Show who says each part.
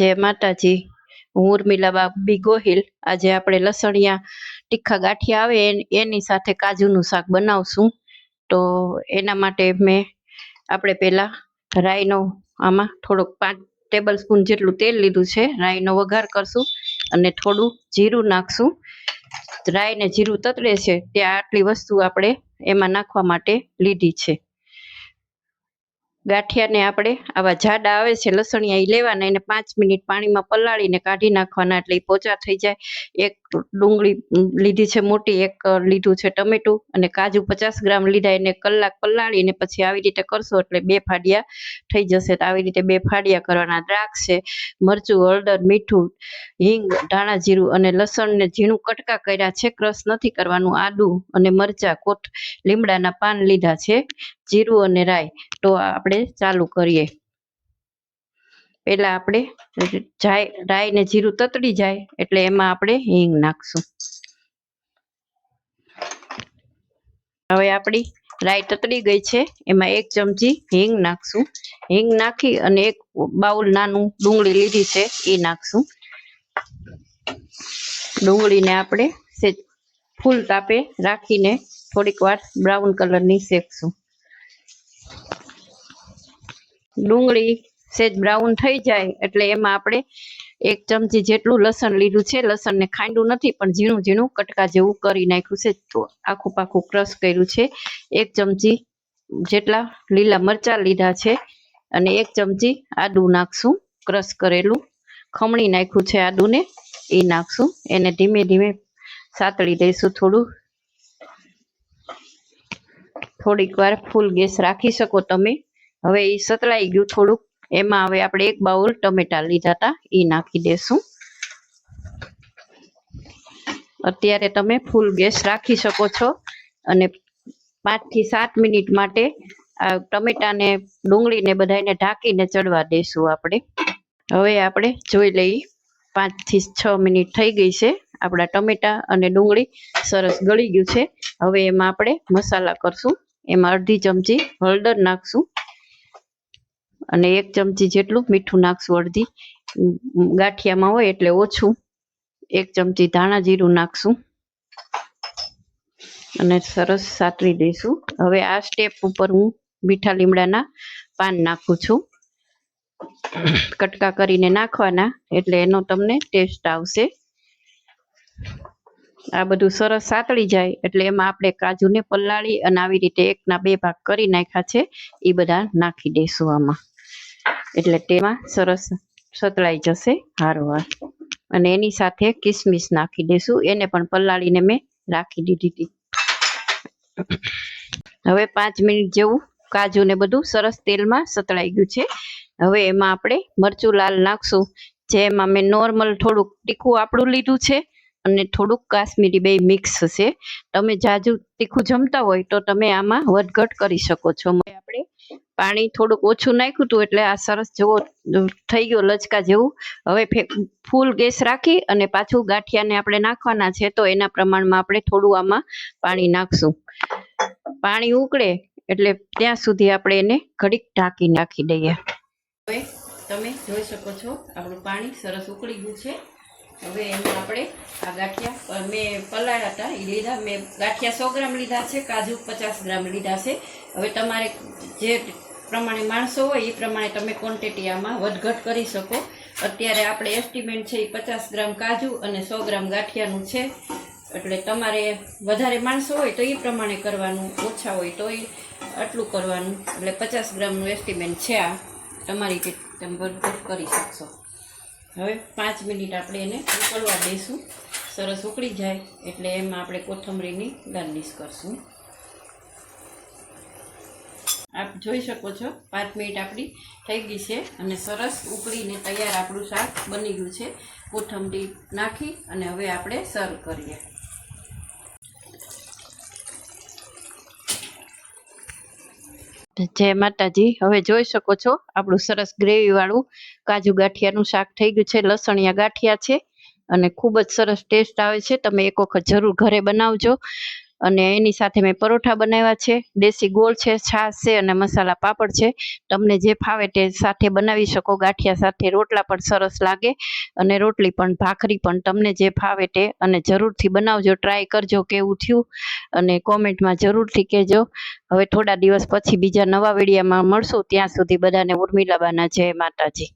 Speaker 1: જય માતાજી હું ઉર્મિલા બાબી ગોહિલ. આજે આપણે લસણિયા તીખા ગાંઠિયા આવે એની સાથે કાજુનું શાક બનાવશું. તો એના માટે મેં આપણે પહેલા રાઈનો આમાં થોડોક પાંચ ટેબલ સ્પૂન જેટલું તેલ લીધું છે. રાઈનો વઘાર કરશું અને થોડું જીરું નાખશું. રાઈને જીરું તતરે છે ત્યાં આટલી વસ્તુ આપણે એમાં નાખવા માટે લીધી છે. ગાંઠિયાને આપણે આવા જાડા આવે છે, લસણિયા એ લેવાના, એને પાંચ મિનિટ પાણીમાં પલાળીને કાઢી નાખવાના એટલે એ પોચા થઈ જાય. એક ડુંગળી લીધી છે, મોટી એક લીધું છે ટમેટું અને કાજુ પચાસ ગ્રામ લીધા, એને કલાક પલાળીને પછી આવી રીતે કરશો એટલે બે ફાડિયા થઈ જશે. તો આવી રીતે બે ફાડિયા કરવાના દ્રાક્ષ છે, મરચું, હળદર, મીઠું, હિંગ, ધાણા જીરું અને લસણને ઝીણું કટકા કર્યા છે, ક્રશ નથી કરવાનું. આદું અને મરચા કોઠ લીમડાના પાન લીધા છે, જીરું અને રાઈ. તો આપણે ચાલુ કરીએ. પેલા આપણે જાય, રાઈ ને જીરું તતડી જાય, એટલે એમાં આપણે હિંગ નાખશું. હવે આપણી રાઈ તતડી ગઈ છે, એમાં એક ચમચી હિંગ નાખશું. હિંગ નાખી અને એક બાઉલ નાનું ડુંગળી લીધી છે, એ નાખશું. ડુંગળીને આપણે ફૂલ તાપે રાખીને થોડીક વાર બ્રાઉન કલરની શેકશું. ડુંગળી સેજ બ્રાઉન થઈ જાય એટલે એમાં આપણે એક ચમચી જેટલું લસણ લીધું છે. લસણને ખાંડું નથી, પણ ઝીણું ઝીણું કટકા જેવું કરી નાખ્યું છે. આખું પાખું ક્રશ કર્યું છે. એક ચમચી જેટલા લીલા મરચાં લીધા છે અને એક ચમચી આદું નાખશું, ક્રશ કરેલું. ખમણી નાખ્યું છે આદુને, એ નાખશું. એને ધીમે ધીમે સાતળી દઈશું થોડું. થોડીક વાર ફૂલ ગેસ રાખી શકો તમે. હવે એ સતળાઈ ગયું થોડુંક. એમાં હવે આપણે એક બાઉલ ટમેટા લીધા હતા એ નાખી દેશું. અત્યારે તમે ફૂલ ગેસ રાખી શકો છો અને પાંચથી સાત મિનિટ માટે આ ટમેટાને ડુંગળીને બધાને ઢાંકીને ચડવા દેશું આપણે. હવે આપણે જોઈ લઈએ, પાંચથી છ મિનિટ થઈ ગઈ છે. આપણા ટમેટા અને ડુંગળી સરસ ગળી ગયું છે. હવે એમાં આપણે મસાલા કરશું. એમાં અડધી ચમચી હળદર નાખશું. અને એક ચમચી જેટલું મીઠું નાખશું અડધી. ગાંઠિયામાં હોય એટલે ઓછું. એક ચમચી ધાણા જીરું નાખશું. અને સરસ સાતરી દઈશું. હવે આ સ્ટેપ ઉપર હું મીઠા લીમડાના પાન નાખું છું. કટકા કરીને નાખવાના, એટલે એનો તમને ટેસ્ટ આવશે. આ બધું સરસ સાતળી જાય, એટલે એમાં આપણે કાજુને પલાળી અને આવી રીતે એકના બે ભાગ કરી નાખ્યા છે એ બધા નાખી દઈશું આમાં. એટલે તેમાં સરસ સતળાઈ જશે હારવાર. અને એની સાથે કિસમિસ નાખી દઈશું એને પણ પલાળીને મેં રાખી દીધી હતી. હવે પાંચ મિનિટ જેવું કાજુ ને બધું સરસ તેલમાં સતળાઈ ગયું છે. હવે એમાં આપણે મરચું લાલ નાખશું. જેમાં મેં નોર્મલ થોડુંક તીખું આપણું લીધું છે અને થોડુંક કાશ્મીરી બે મિક્સ છે તમે જાજુ તીખું જમતા હોય તો તમે આમાં વધઘટ કરી શકો છો. આપણે પાણી થોડુંક ઓછું નાખ્યું હતું એટલે આ સરસ જેવો થઈ ગયો લચકા જેવું. હવે ફૂલ ગેસ રાખી અને પાછું ગાંઠિયાને આપણે નાખવાના છે તો એના પ્રમાણમાં આપણે થોડું આમાં પાણી નાખશું. પાણી ઉકળે એટલે ત્યાં સુધી આપણે એને ઘડીક ઢાંકી નાખી દઈએ. હવે તમે જોઈ શકો છો આપણું પાણી સરસ ઉકળી ગયું છે. હવે એમાં આપણે આ ગાંઠિયા મેં પલાળ્યા હતા એ લીધા, મેં ગાંઠિયા સો ગ્રામ લીધા છે, કાજુ પચાસ ગ્રામ લીધા છે. હવે તમારે જે પ્રમાણે માણસો હોય એ પ્રમાણે તમે ક્વોન્ટિટી આમાં વધઘટ કરી શકો. અત્યારે આપણે એસ્ટિમેટ છે એ પચાસ ગ્રામ કાજુ અને સો ગ્રામ ગાંઠિયાનું છે. એટલે તમારે વધારે માણસો હોય તો એ પ્રમાણે કરવાનું, ઓછા હોય તો એ આટલું કરવાનું. એટલે પચાસ ગ્રામનું એસ્ટિમેટ છે આ. તમારી રીતે તમે વધઘટ કરી શકશો. હવે પાંચ મિનિટ આપણે એને ઉકળવા દઈશું. સરસ ઉકળી જાય. એટલે એમાં આપણે કોથમરીની ગાર્નિશ કરશું. આપ જોઈ શકો છો, પાંચ મિનિટ આપણી થઈ ગઈ છે અને સરસ ઉકળીને તૈયાર આપણું શાક બની ગયું છે. કોથમરી નાખી અને હવે આપણે સર્વ કરીએ. જય માતાજી. હવે જોઈ શકો છો, આપણું સરસ ગ્રેવીવાળું કાજુ ગાંઠિયાનું શાક થઈ ગયું છે, લસણિયા ગાંઠિયા છે અને ખૂબ જ સરસ ટેસ્ટ આવે છે. તમે એક વખત જરૂર ઘરે બનાવજો. અને એની સાથે મેં પરોઠા બનાવ્યા છે. દેશી ગોળ છે, છાશ છે અને મસાલા પાપડ છે. તમને જે ફાવે તે સાથે બનાવી શકો. ગાંઠિયા સાથે રોટલા પણ સરસ લાગે અને રોટલી પણ, ભાખરી પણ તમને જે ફાવે તે અને જરૂરથી બનાવજો. ટ્રાય કરજો કેવું થયું અને કોમેન્ટમાં જરૂરથી કહેજો. હવે થોડા દિવસ પછી બીજા નવા વિડીયોમાં મળશું. ત્યાં સુધી બધાને ઉર્મિલાબાના જય માતાજી.